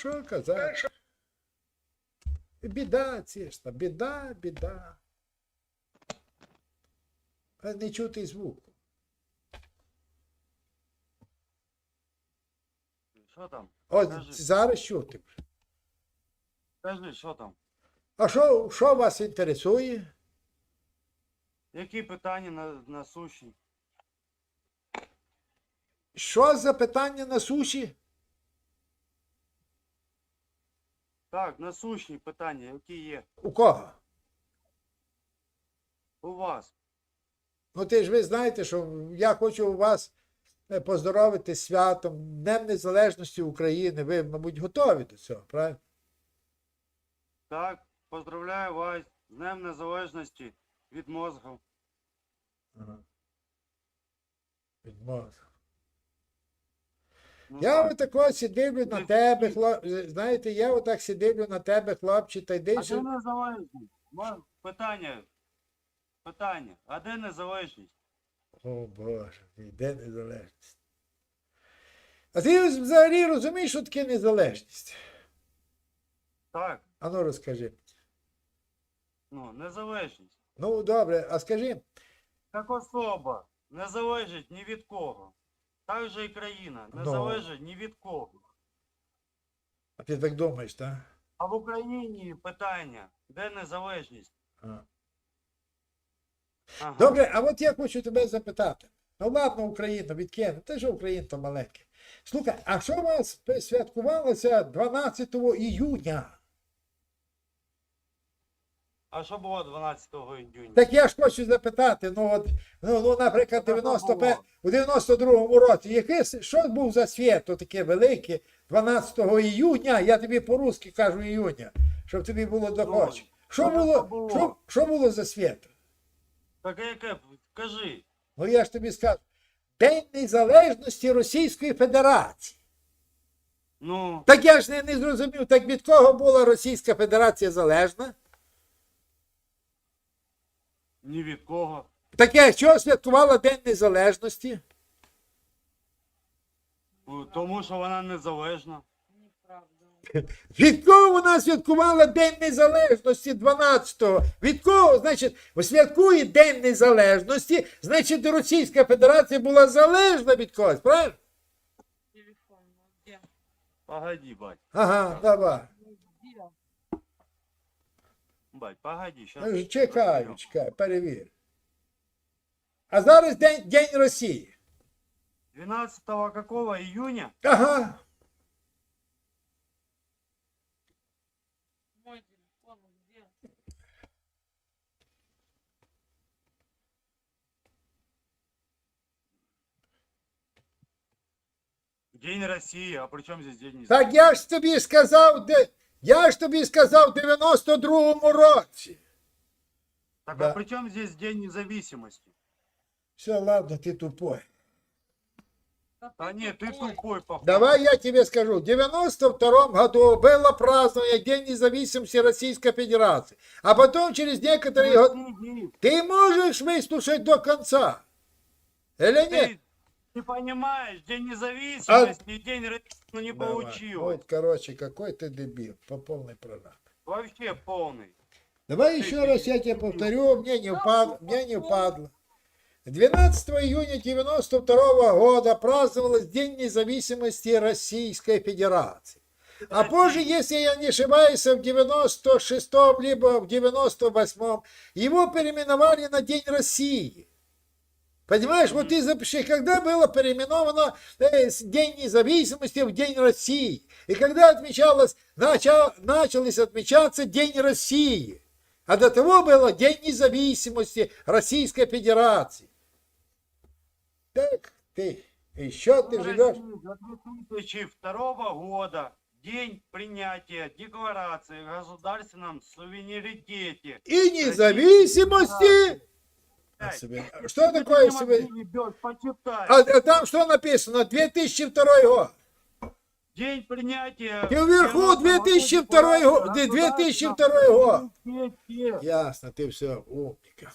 Що казати? Біда ціста, біда, біда. А не чути звуку. Що там? От Кажи. зараз чути. Кажи, що там? А що, що вас інтересує? Які питання на, на суші? Що за питання на суші? Так, насущні питання, які є У кого? у вас. Ну ти ж ви знаєте, що я хочу у вас е, поздоровити святом, Днем Незалежності України. Ви, мабуть, готові до цього, правильно? Так, поздравляю вас з Днем Незалежності від мозгу. Ага. Від мозку. Ну, Я так. отако сидивлю на тебе, хлоп... знаєте, я отак сидивлю на тебе, хлопче, та йди А де незалежність? Ма- Питання. Питання. А де незалежність? О Боже, йде незалежність. А ти взагалі розумієш, що таке незалежність? Так, Ану розкажи. ну, незалежність. Ну, добре, а скажи, Як особа не залежить ні від кого. Так же і країна не Ну. залежить ні від кого. а ти так думаєш, так? А в Україні питання, де незалежність? А. Ага. Добре, а от я хочу тебе запитати. Ну ладно, Україна, відкину, ти ж Україна то маленьке. Слухай, а що у вас святкувалося 12 іюня? А що було 12 іюня? Так я ж хочу запитати, ну от, ну, ну наприклад, Що 95, у 92-му році, який, що був за свято таке велике 12 іюня, я тобі по-русски кажу іюня, щоб тобі було. Що що було, було? що, що було за свято? Так яке? Кажи. Ну я ж тобі скажу. День Незалежності Російської Федерації. Ну, Так я ж не, не зрозумів, так від кого була Російська Федерація залежна? Ні від кого. Так я чого святкувала День Незалежності? Тому що вона незалежна. Від кого вона святкувала День Незалежності 12-го? Від кого? Значить, святкує День Незалежності, значить, Російська Федерація була залежна від когось, правильно? телефон. ну, Где? Погоди, бать. Ага, давай. Где? Бать, погоди, щас. Ну, Чекаю, чекаю, перевір. А зараз День, День Росії. 12 какого июня? Ага. Мой телефон где? День России. А при чем здесь День Так я ж тобі сказав, де. я ж тобі сказав в 92-му році. Так Да. а при чем здесь День независимости? Все, ладно, ти тупой. Да нет, ты тупой, походу. Давай я тебе скажу. В 92 году было празднование День независимости Российской Федерации. А потом через некоторые годы... Подожди, Ты можешь выслушать до конца? Или нет? Не понимаешь, День независимости и День России ну, не Давай. получилось. Вот, короче, какой ты дебил. По полной программе. Вообще полный. Давай Ты- еще ты- раз я тебе повторю, мне не упадло, мне не упадло. 12 июня 92 года праздновалось День независимости Российской Федерации. А позже, если я не ошибаюсь, в 96-м либо в 98-м его переименовали на День России. Понимаешь, вот ты запиши, когда было переименовано э, День независимости в День России. И когда отмечалось, начал, начались отмечаться День России. А до того было День независимости Российской Федерации. Так ты, еще ты живешь. России до 2002 года. День принятия декларации о государственном суверенитете. И независимости. Ай, Себе. Что такое себе? не почитай. А, а там что написано? 2002 год. День принятия... И вверху 2002 год, 2002 год. Ясно, ты все умника.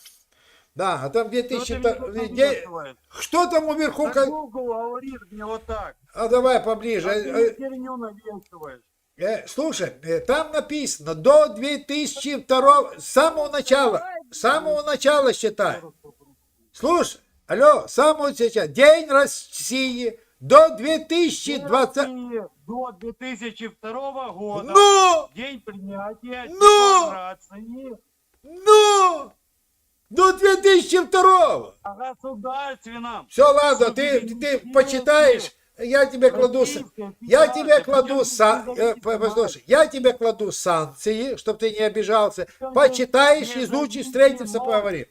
Да, а там Что ты 2000... мне та- тут где-? Что там уверху? Так как- Google говорит мне вот так. А давай поближе. А ты Э, навешиваешь. э, Слушай, э, там написано до 2002 с самого начала, с самого начала считай. Слушай, алло, с самого сейчас. День России до 2020. России До 2002 года. Ну, День принятия Ну! декларации ну, до 2002. о государственном. Все, ладно, ты, ты почитаешь, я тебе кладу, с- я тебе кладу, са, э, по- послушай, я тебе кладу санкции, чтобы ты не обижался, почитаешь, изучишь, встретимся, поговорим.